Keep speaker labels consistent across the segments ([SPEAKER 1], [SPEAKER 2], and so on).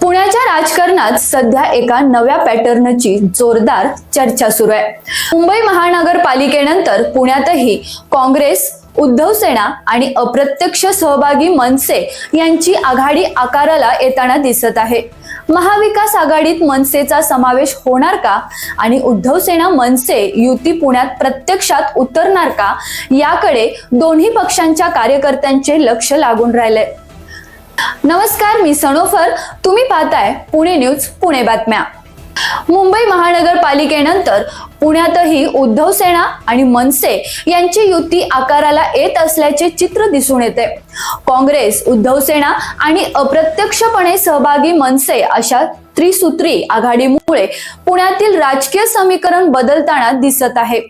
[SPEAKER 1] पुण्याच्या राजकारणात सध्या एका नव्या पॅटर्नची जोरदार चर्चा सुरू आहे. मुंबई महानगरपालिकेनंतर पुण्यातही काँग्रेस उद्धव सेना आणि अप्रत्यक्ष सहभागी मनसे यांची आघाडी आकाराला येताना दिसत आहे. महाविकास आघाडीत मनसेचा समावेश होणार का आणि उद्धव सेना मनसे युती पुण्यात प्रत्यक्षात उतरणार का? याकडे दोन्ही पक्षांच्या कार्यकर्त्यांचे लक्ष लागून राहिले नमस्कार मी सणोफर. तुम्ही पाहताय पुणे न्यूज पुणे बातम्या. मुंबई महानगरपालिकेनंतर पुण्यातही उद्धव सेना आणि मनसे यांची युती आकाराला येत असल्याचे चित्र दिसून येते. काँग्रेस उद्धव सेना आणि अप्रत्यक्षपणे सहभागी मनसे अशा त्रिसूत्री आघाडीमुळे पुण्यातील राजकीय समीकरण बदलताना दिसत आहे.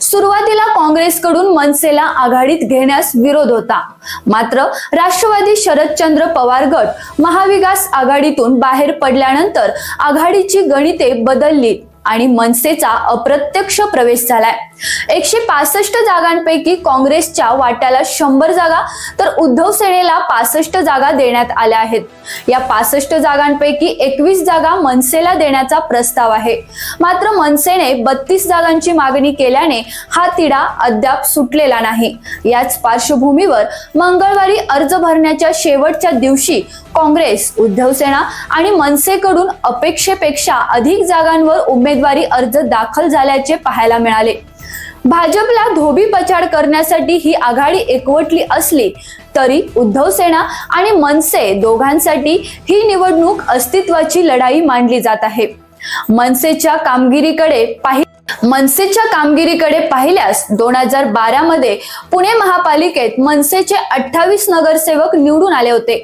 [SPEAKER 1] सुरुवातीला काँग्रेसकडून मनसेला आघाडीत घेण्यास विरोध होता. मात्र राष्ट्रवादी शरदचंद्र पवार गट महाविकास आघाडीतून बाहेर पडल्यानंतर आघाडीची गणिते बदलली. आणि मनसेचा अप्रत्यक्ष प्रवेश झालाय. एकशे पासष्ट जागांपैकी काँग्रेसच्या वाट्याला शंभर जागा तर उद्धव सेनेला पासष्ट जागा देण्यात आल्या आहेत. या पासष्ट जागांपैकी एकवीस जागा मनसेला देण्याचा प्रस्ताव आहे. मात्र मनसेने बत्तीस जागांची मागणी केल्याने हा तिढा अद्याप सुटलेला नाही. याच पार्श्वभूमीवर मंगळवारी अर्ज भरण्याच्या शेवटच्या दिवशी काँग्रेस उद्धव सेना आणि मनसेकडून अपेक्षेपेक्षा अधिक जागांवर उमेदवारी अर्ज दाखल झाल्याचे पाहायला मिळाले. भाजपला धोबी पछाड करण्यासाठी ही आघाडी एकवटली असली तरी उद्धव सेना आणि मनसे दोघांसाठी ही निवडणूक अस्तित्वाची लढाई मानली जात आहे. मनसेच्या कामगिरीकडे पाहि मनसेच्या कामगिरीकडे पाहिल्यास दोन हजार बारा मध्ये पुणे महापालिकेत मनसेचे अठ्ठावीस नगरसेवक निवडून आले होते.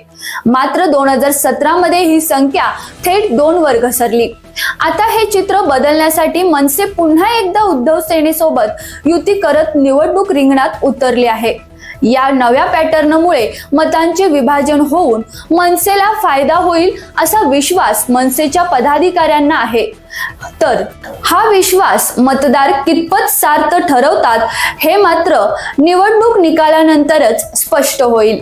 [SPEAKER 1] मात्र दोन हजार सतरा मध्ये ही संख्या थेट दोन वर घसरली आता हे चित्र बदलण्यासाठी मनसे पुन्हा एकदा उद्धव सेनेसोबत युती करत निवडणूक रिंगणात उतरली आहे. या नव्या पॅटर्नमुळे मतांचे विभाजन होऊन मनसेला फायदा होईल असा विश्वास मनसेच्या पदाधिकाऱ्यांना आहे. तर हा विश्वास मतदार कितपत सार्थ ठरवतात हे मात्र निवडणूक निकालानंतरच स्पष्ट होईल.